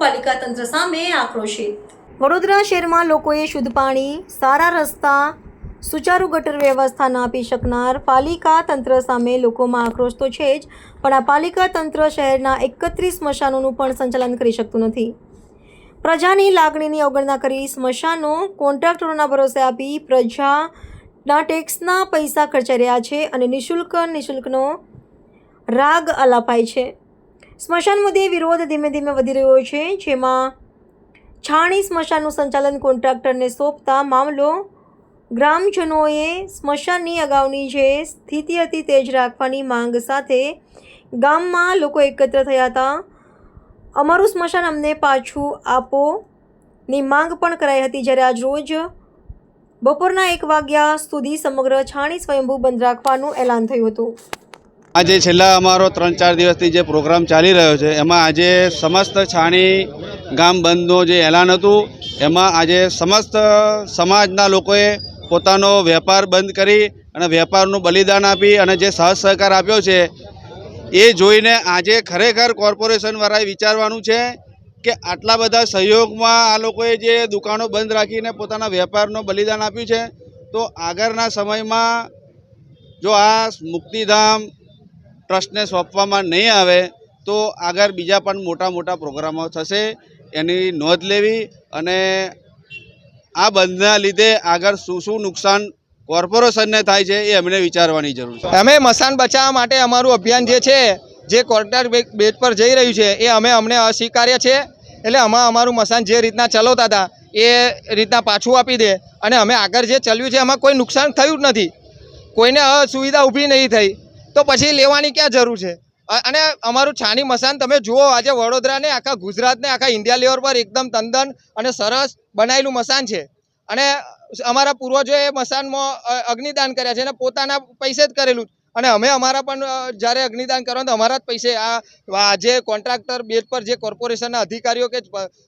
પાલિકા તંત્ર સામે આક્રોશિત. વડોદરા શહેરમાં લોકોએ શુદ્ધ પાણી, સારા રસ્તા, સુચારુ ગટર વ્યવસ્થા ન આપી શકનાર પાલિકા તંત્ર સામે લોકોમાં આક્રોશ તો છે જ, પણ આ પાલિકા તંત્ર શહેરના એકત્રીસ સ્મશાનોનું પણ સંચાલન કરી શકતું નથી. પ્રજાની લાગણીની અવગણના કરી સ્મશાનો કોન્ટ્રાક્ટરોના ભરોસે આપી પ્રજાના ટેક્સના પૈસા ખર્ચાઈ રહ્યા છે અને નિઃશુલ્ક, નિઃશુલ્કનો રાગ અલાપાય છે. સ્મશાન મુદ્દે વિરોધ ધીમે ધીમે વધી રહ્યો છે, જેમાં છાણી સ્મશાનનું સંચાલન કોન્ટ્રાક્ટરને સોંપતા મામલો. ગ્રામજનોએ સ્મશાનની અગાઉની જે સ્થિતિ હતી તે જ રાખવાની માંગ સાથે ગામમાં લોકો એકત્ર થયા હતા. અમારું સ્મશાન અમને પાછું આપો ની માંગ પણ કરાઈ હતી જ્યારે આજ રોજ બપોરના એક વાગ્યા સુધી સમગ્ર છાણી સ્વયંભૂ બંધ રાખવાનું એલાન થયું હતું. આજે છેલ્લા અમારો ત્રણ ચાર દિવસથી જે પ્રોગ્રામ ચાલી રહ્યો છે, એમાં આજે સમસ્ત છાણી ગામ બંધનું જે એલાન હતું, એમાં આજે સમસ્ત સમાજના લોકોએ પોતાનો વેપાર બંધ કરી અને વેપારનું બલિદાન આપી અને જે સહજ સહકાર આપ્યો છે, એ જોઈને આજે ખરેખર કોર્પોરેશનવાળાએ વિચારવાનું છે કે આટલા બધા સહયોગમાં આ લોકોએ જે દુકાનો બંધ રાખીને પોતાના વેપારનું બલિદાન આપ્યું છે, તો આગળના સમયમાં જો આ મુક્તિધામ ટ્રસ્ટને સોંપવામાં નહીં આવે તો આગળ બીજા પણ મોટા મોટા પ્રોગ્રામો થશે. એની નોંધ લેવી અને આ બંધના લીધે આગળ શું શું નુકસાન કોર્પોરેશનને થાય છે એ અમને વિચારવાની જરૂર છે. અમે મસાન બચાવવા માટે અમારું અભિયાન જે છે, જે કોર્ટર બેટ પર જઈ રહ્યું છે, એ અમે અમને અસ્વીકાર્ય છે. એટલે અમે અમારું મસાન જે રીતના ચલાવતા હતા, એ રીતના પાછું આપી દે અને અમે આગળ જે ચલ્યું છે, એમાં કોઈ નુકસાન થયું જ નથી. કોઈને અસુવિધા ઊભી નહીં થઈ. તો પછી લેવાની ક્યાં જરૂર છે? અને અમારું છાની મસાન તમે જુઓ, આજે વડોદરાને, આખા ગુજરાતને, આખા ઇન્ડિયા લેવલ પર એકદમ તંદન અને સરસ બનાવેલું મસાન છે. અને અમારા પૂર્વજોએ મસાનમાં અગ્નિદાન કર્યા છે અને પોતાના પૈસે જ કરેલું. અને અમે અમારા પણ જ્યારે અગ્નિદાન કરવાનું તો અમારા જ પૈસે. આ જે કોન્ટ્રાક્ટર બેટ પર જે કોર્પોરેશનના અધિકારીઓ કે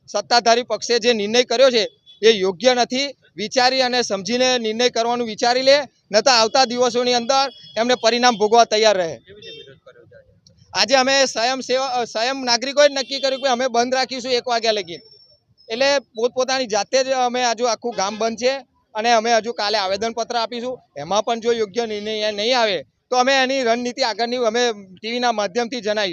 સત્તાધારી પક્ષે જે નિર્ણય કર્યો છે, એ યોગ્ય નથી. વિચારી અને સમજીને નિર્ણય કરવાનું વિચારી લે નતા આવતા દિવસોની અંદર એમને પરિણામ ભોગવા તૈયાર રહે. આજે અમે સ્વયં સેવા સ્વયં નાગરિકોએ જ નક્કી કર્યું કે અમે બંધ રાખીશું એક વાગ્યા લગી. એટલે પોતપોતાની જાતે જ અમે હજુ આખું ગામ બંધ છે અને અમે હજુ કાલે આવેદનપત્ર આપીશું. એમાં પણ જો યોગ્ય નિર્ણય નહીં આવે તો અમે એની રણનીતિ આગળની અમે ટીવીના માધ્યમથી જણાવીશું.